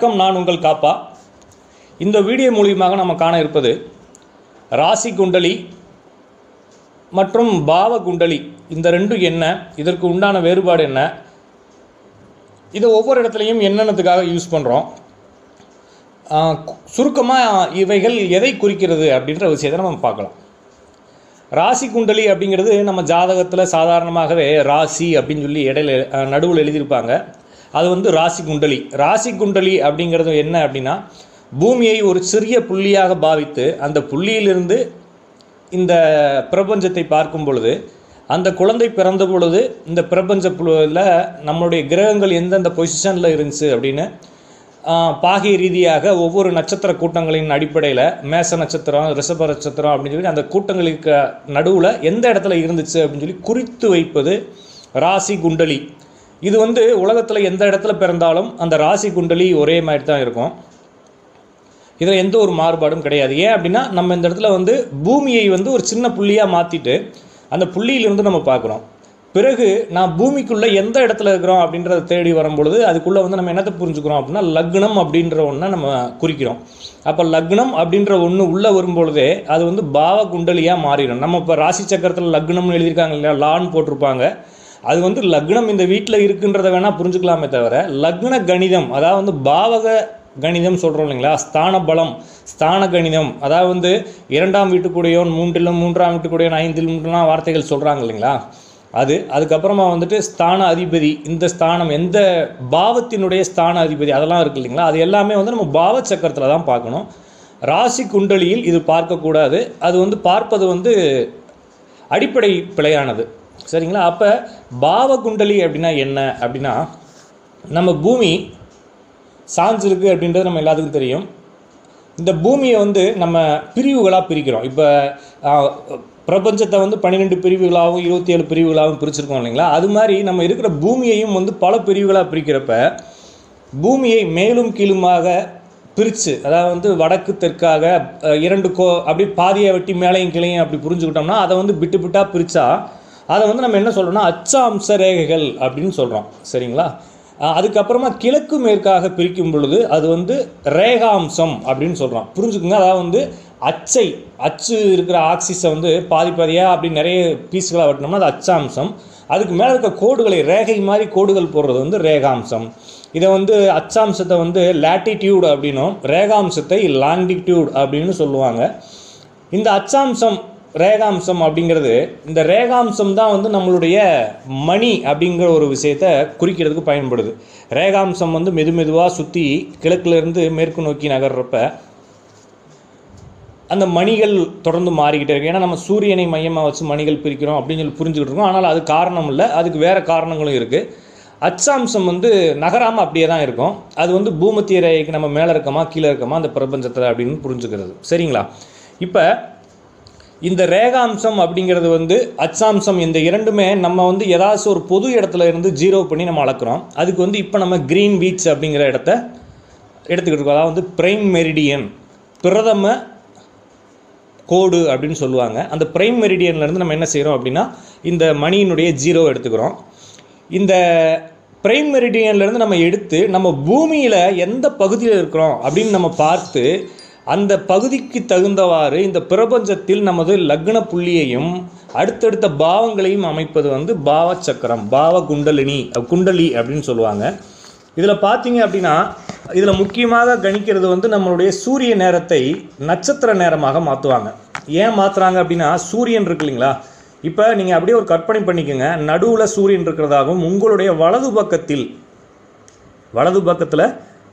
வணக்கம் நான் உங்கள் காப்பா. இந்த வீடியோ மூலியமாக நம்ம காண இருப்பது ராசி குண்டலி மற்றும் பாவ குண்டலி. இந்த ரெண்டும் என்ன இதற்கு உண்டான வேறுபாடு என்ன? இதை ஒவ்வொரு இடத்துலையும் என்னென்னத்துக்காக யூஸ் பண்ணுறோம் சுருக்கமாக இவைகள் எதை குறிக்கிறது அப்படின்ற விஷயத்தை நம்ம பார்க்கலாம். ராசி குண்டலி அப்படிங்கிறது நம்ம ஜாதகத்தில் சாதாரணமாகவே ராசி அப்படின்னு சொல்லி இடையில நடுவில் எழுதியிருப்பாங்க. அது வந்து ராசி குண்டலி. ராசி குண்டலி அப்படிங்கிறது என்ன அப்படின்னா பூமியை ஒரு சிறிய புள்ளியாக பாவித்து அந்த புள்ளியிலிருந்து இந்த பிரபஞ்சத்தை பார்க்கும் பொழுது அந்த குழந்தை பிறந்த பொழுது இந்த பிரபஞ்ச புழுவில் நம்மளுடைய கிரகங்கள் எந்தெந்த பொசிஷனில் இருந்துச்சு அப்படின்னு பாகை ரீதியாக ஒவ்வொரு நட்சத்திர கூட்டங்களின் அடிப்படையில் மேச நட்சத்திரம் ரிஷப நட்சத்திரம் அப்படின்னு சொல்லி அந்த கூட்டங்களுக்கு நடுவில் எந்த இடத்துல இருந்துச்சு அப்படின்னு சொல்லி குறித்து வைப்பது ராசி குண்டலி. இது வந்து உலகத்தில் எந்த இடத்துல பிறந்தாலும் அந்த ராசி குண்டலி ஒரே மாதிரி தான் இருக்கும். இதில் எந்த ஒரு மாறுபாடும் கிடையாது. ஏன் அப்படின்னா நம்ம இந்த இடத்துல வந்து பூமியை வந்து ஒரு சின்ன புள்ளியாக மாற்றிட்டு அந்த புள்ளியிலிருந்து நம்ம பார்க்குறோம். பிறகு நான் பூமிக்குள்ளே எந்த இடத்துல இருக்கிறோம் அப்படின்றத தேடி வரும்பொழுது அதுக்குள்ளே வந்து நம்ம என்னத்தை புரிஞ்சுக்கிறோம் அப்படின்னா லக்னம் அப்படின்ற ஒன்றை நம்ம குறிக்கிறோம். அப்போ லக்னம் அப்படின்ற ஒன்று உள்ளே வரும்பொழுதே அது வந்து பாவ குண்டலியாக மாறிடும். நம்ம இப்போ ராசி சக்கரத்தில் லக்னம்னு எழுதியிருக்காங்க இல்லையா? லான்னு போட்டிருப்பாங்க. அது வந்து லக்னம் இந்த வீட்டில் இருக்குன்றத வேணால் புரிஞ்சுக்கலாமே தவிர லக்ன கணிதம் அதாவது வந்து பாவக கணிதம் சொல்கிறோம் இல்லைங்களா? ஸ்தான பலம் ஸ்தான கணிதம். அதாவது வந்து இரண்டாம் வீட்டுக்குடையோன் மூன்றிலும் மூன்றாம் வீட்டுக்குடையோன் ஐந்தில் மூன்றுலாம் வார்த்தைகள் சொல்கிறாங்க இல்லைங்களா? அது அதுக்கப்புறமா வந்துட்டு ஸ்தான அதிபதி இந்த ஸ்தானம் எந்த பாவத்தினுடைய ஸ்தான அதிபதி அதெல்லாம் இருக்குது இல்லைங்களா? அது எல்லாமே வந்து நம்ம பாவ சக்கரத்தில் தான் பார்க்கணும். ராசி குண்டலியில் இது பார்க்கக்கூடாது. அது வந்து பார்ப்பது வந்து அடிப்படை பிழையானது. சரிங்களா? அப்போ பாவ குண்டலி அப்படின்னா என்ன? அப்படின்னா நம்ம பூமி சாஞ்சிருக்கு அப்படின்றது நம்ம எல்லாத்துக்கும் தெரியும். இந்த பூமியை வந்து நம்ம பிரிவுகளாக பிரிக்கிறோம். இப்போ பிரபஞ்சத்தை வந்து பன்னிரெண்டு பிரிவுகளாகவும் இருபத்தி ஏழு பிரிவுகளாகவும் பிரிச்சிருக்கோம் இல்லைங்களா? அது மாதிரி நம்ம இருக்கிற பூமியையும் வந்து பல பிரிவுகளாக பிரிக்கிறப்ப பூமியை மேலும் கீழுமாக பிரித்து அதாவது வந்து வடக்கு தெற்காக இரண்டு கோ அப்படி பாதியை வெட்டி மேலையும் கிளையும் அப்படி புரிஞ்சுக்கிட்டோம்னா அதை வந்து விட்டு விட்டாக பிரித்தா அதை வந்து நம்ம என்ன சொல்கிறோம்னா அச்சாம்ச ரேகைகள் அப்படின்னு சொல்கிறோம் சரிங்களா? அதுக்கப்புறமா கிழக்கு மேற்காக பிரிக்கும் பொழுது அது வந்து ரேகாம்சம் அப்படின்னு சொல்கிறோம் புரிஞ்சுக்குங்க? அதாவது வந்து அச்சை அச்சு இருக்கிற ஆக்சிஸை வந்து பாதி பாதியாக அப்படி நிறைய பீஸ்களாக வெட்டினோம்னா அது அச்சாம்சம். அதுக்கு மேலே இருக்க கோடுகளை ரேகை மாதிரி கோடுகள் போடுறது வந்து ரேகாம்சம். இதை வந்து அச்சாம்சத்தை வந்து லேட்டிடியூட் அப்படின்னும். ரேகாம்சத்தை லாங்கிடியூட் அப்படின்னு சொல்லுவாங்க. இந்த அச்சாம்சம் ரேகாம்சம் அப்படிங்கிறது இந்த ரேகாம்சம் தான் வந்து நம்மளுடைய மணி அப்படிங்கிற ஒரு விஷயத்தை குறிக்கிறதுக்கு பயன்படுது. ரேகாம்சம் வந்து மெது மெதுவாக சுற்றி கிழக்குலேருந்து மேற்கு நோக்கி நகர்றப்ப அந்த மணிகள் தொடர்ந்து மாறிக்கிட்டே இருக்கு. ஏன்னா நம்ம சூரியனை மையமாக வச்சு மணிகள் பிரிக்கிறோம் அப்படின்னு சொல்லி புரிஞ்சுக்கிட்டு இருக்கோம். ஆனால் அது காரணம் இல்லை. அதுக்கு வேறு காரணங்களும் இருக்குது அச்சாம்சம் வந்து நகராமல் அப்படியே தான் இருக்கும். அது வந்து பூமத்திய ரேகைக்கு நம்ம மேலே இருக்கமா கீழே இருக்கமா அந்த பிரபஞ்சத்தில் அப்படின்னு புரிஞ்சுக்கிறது. சரிங்களா? இப்போ இந்த ரேகாம்சம் அப்படிங்கிறது வந்து அச்சாம்சம் இந்த இரண்டுமே நம்ம வந்து ஏதாச்சும் ஒரு பொது இடத்துல இருந்து ஜீரோ பண்ணி நம்ம அளக்குறோம். அதுக்கு வந்து இப்போ நம்ம க்ரீன் பீச் அப்படிங்கிற இடத்த எடுத்துக்கிட்டு இருக்கோம். அதாவது வந்து பிரைம் மெரிடியன் பிரதம கோடு அப்படின்னு சொல்லுவாங்க. அந்த பிரைம் மெரிடியன்லேருந்து நம்ம என்ன செய்கிறோம் அப்படின்னா இந்த மணியினுடைய ஜீரோ எடுத்துக்கிறோம். இந்த பிரைம் மெரிடியன்லேருந்து நம்ம எடுத்து நம்ம பூமியில் எந்த பகுதியில் இருக்கிறோம் அப்படின்னு நம்ம பார்த்து அந்த பகுதிக்கு தகுந்தவாறு இந்த பிரபஞ்சத்தில் நமது லக்ன புள்ளியையும் அடுத்தடுத்த பாவங்களையும் அமைப்பது வந்து பாவ சக்கரம் பாவ குண்டலினி குண்டலி அப்படின்னு சொல்லுவாங்க. இதில் பார்த்தீங்க அப்படின்னா இதில் முக்கியமாக கணிக்கிறது வந்து நம்மளுடைய சூரிய நேரத்தை நட்சத்திர நேரமாக மாற்றுவாங்க ஏன் மாற்றுறாங்க அப்படின்னா சூரியன் இருக்கு இல்லைங்களா? இப்போ நீங்கள் அப்படியே ஒரு கற்பனை பண்ணிக்கோங்க. நடுவில் சூரியன் இருக்கிறதாகவும் உங்களுடைய வலது பக்கத்தில் வலது பக்கத்தில்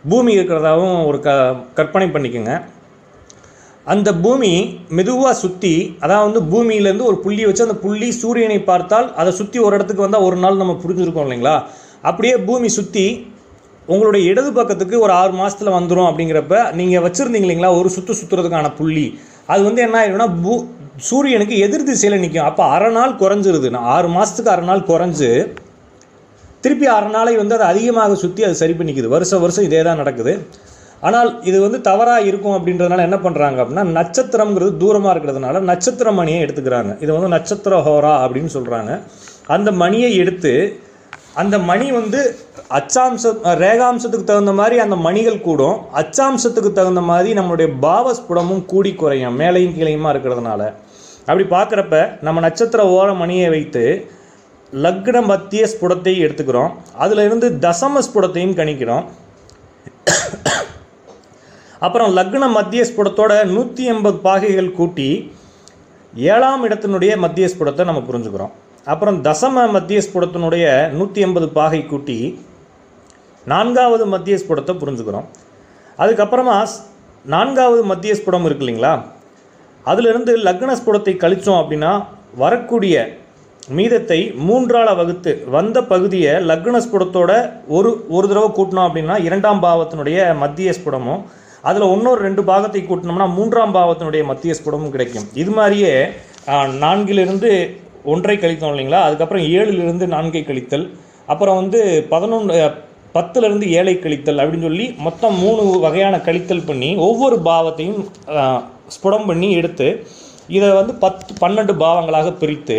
பூமி இருக்கிறதாகவும் ஒரு க கற்பனை பண்ணிக்கோங்க. அந்த பூமி மெதுவாக சுற்றி அதான் வந்து பூமியிலேருந்து ஒரு புள்ளி வச்சு அந்த புள்ளி சூரியனை பார்த்தால் அதை சுற்றி ஒரு இடத்துக்கு வந்தால் ஒரு நாள் நம்ம புரிஞ்சுருக்கோம் இல்லைங்களா? அப்படியே பூமி சுற்றி உங்களுடைய இடது பக்கத்துக்கு ஒரு ஆறு மாதத்தில் வந்துடும் அப்படிங்கிறப்ப நீங்கள் வச்சுருந்தீங்க இல்லைங்களா? ஒரு சுற்று சுற்றுறதுக்கான புள்ளி. அது வந்து என்ன ஆயிடும்னா பூ சூரியனுக்கு எதிர் திசையில் நிற்கும் அப்போ அரை நாள் குறைஞ்சிருது. நான் ஆறு மாதத்துக்கு அரை நாள் குறைஞ்சு திருப்பி அரை நாளை வந்து அதை அதிகமாக சுற்றி அது சரி பண்ணிக்குது. வருஷம் வருஷம் இதே தான் நடக்குது. ஆனால் இது வந்து தவறாக இருக்கும் அப்படின்றதுனால என்ன பண்ணுறாங்க அப்படின்னா நட்சத்திரம்ங்கிறது தூரமாக இருக்கிறதுனால நட்சத்திர மணியை எடுத்துக்கிறாங்க. இது வந்து நட்சத்திர ஹோரா அப்படின்னு சொல்கிறாங்க அந்த மணியை எடுத்து அந்த மணி வந்து அச்சாம்ச ரேகாம்சத்துக்கு தகுந்த மாதிரி அந்த மணிகள் கூடும். அச்சாம்சத்துக்கு தகுந்த மாதிரி நம்மளுடைய பாவஸ்புடமும் கூடி குறையும் மேலையும் கீழையுமா இருக்கிறதுனால. அப்படி பார்க்குறப்ப நம்ம நட்சத்திர ஓர மணியை வைத்து லக்ன மத்திய ஸ்புடத்தை எடுத்துக்கிறோம். அதில் இருந்து தசம ஸ்புடத்தையும் கணிக்கிறோம். அப்புறம் லக்ன மத்திய ஸ்புடத்தோட நூற்றி எண்பது பாகைகள் கூட்டி ஏழாம் இடத்தினுடைய மத்திய ஸ்புடத்தை நம்ம புரிஞ்சுக்கிறோம். அப்புறம் தசம மத்திய ஸ்புடத்தினுடைய நூற்றி எண்பது பாகை கூட்டி நான்காவது மத்திய ஸ்புடத்தை புரிஞ்சுக்கிறோம். அதுக்கப்புறமா ஸ்- நான்காவது மத்திய ஸ்புடம் இருக்கு இல்லைங்களா? அதிலிருந்து லக்ன ஸ்புடத்தை கழித்தோம் அப்படின்னா வரக்கூடிய மீதத்தை மூன்றால வகுத்து வந்த பகுதியை லக்ன ஸ்புடத்தோட ஒரு ஒரு தடவை கூட்டினோம் அப்படின்னா இரண்டாம் பாவத்தினுடைய மத்திய ஸ்புடமும் அதில் இன்னொரு ரெண்டு பாகத்தை கூட்டினோம்னா மூன்றாம் பாவத்தினுடைய மத்திய ஸ்புடமும் கிடைக்கும். இது மாதிரியே நான்கிலிருந்து ஒன்றை கழித்தோம் இல்லைங்களா? அதுக்கப்புறம் ஏழிலிருந்து நான்கை கழித்தல். அப்புறம் வந்து பதினொன்று பத்துலேருந்து ஏழை கழித்தல் அப்படின்னு சொல்லி மொத்தம் மூணு வகையான கழித்தல் பண்ணி ஒவ்வொரு பாவத்தையும் ஸ்புடம் பண்ணி எடுத்து இதை வந்து பத்து பன்னெண்டு பாவங்களாக பிரித்து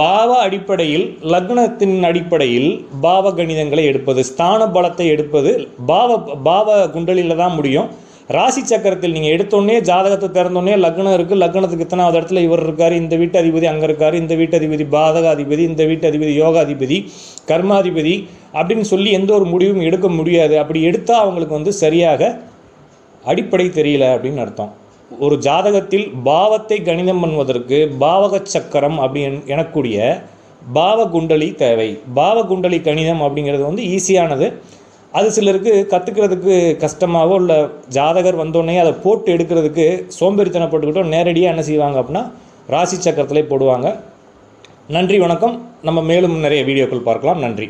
பாவ அடிப்படையில் லக்னத்தின் அடிப்படையில் பாவ கணிதங்களை எடுப்பது ஸ்தான பலத்தை எடுப்பது பாவ பாவ குண்டலியில் தான் முடியும். ராசி சக்கரத்தில் நீங்கள் எடுத்தோடனே ஜாதகத்தை திறந்தோடனே லக்னம் இருக்குது லக்னத்துக்கு இத்தனாவது இடத்துல இவர் இருக்கார் இந்த வீட்டு அதிபதி அங்கே இருக்கார் இந்த வீட்டு அதிபதி பாதக அதிபதி இந்த வீட்டு அதிபதி யோகாதிபதி கர்மாதிபதி அப்படின்னு சொல்லி எந்த ஒரு முடிவும் எடுக்க முடியாது. அப்படி எடுத்தால் அவங்களுக்கு வந்து சரியாக அடிப்படை தெரியல அப்படின்னு அர்த்தம். ஒரு ஜாதகத்தில் பாவத்தை கணிதம் பண்ணுவதற்கு பாவக சக்கரம் அப்படி என்- எனக்கூடிய பாவ குண்டலி தேவை. பாவ குண்டலி கணிதம் அப்படிங்கிறது வந்து ஈஸியானது அது சிலருக்கு கற்றுக்கிறதுக்கு கஷ்டமாகவோ இல்லை ஜாதகர் வந்தோடனே அதை போட்டு எடுக்கிறதுக்கு சோம்பேறித்தனப்பட்டுக்கிட்டோ நேரடியாக என்ன செய்வாங்க அப்படின்னா ராசி சக்கரத்திலே போடுவாங்க. நன்றி வணக்கம். நம்ம மேலும் நிறைய வீடியோக்கள் பார்க்கலாம். நன்றி.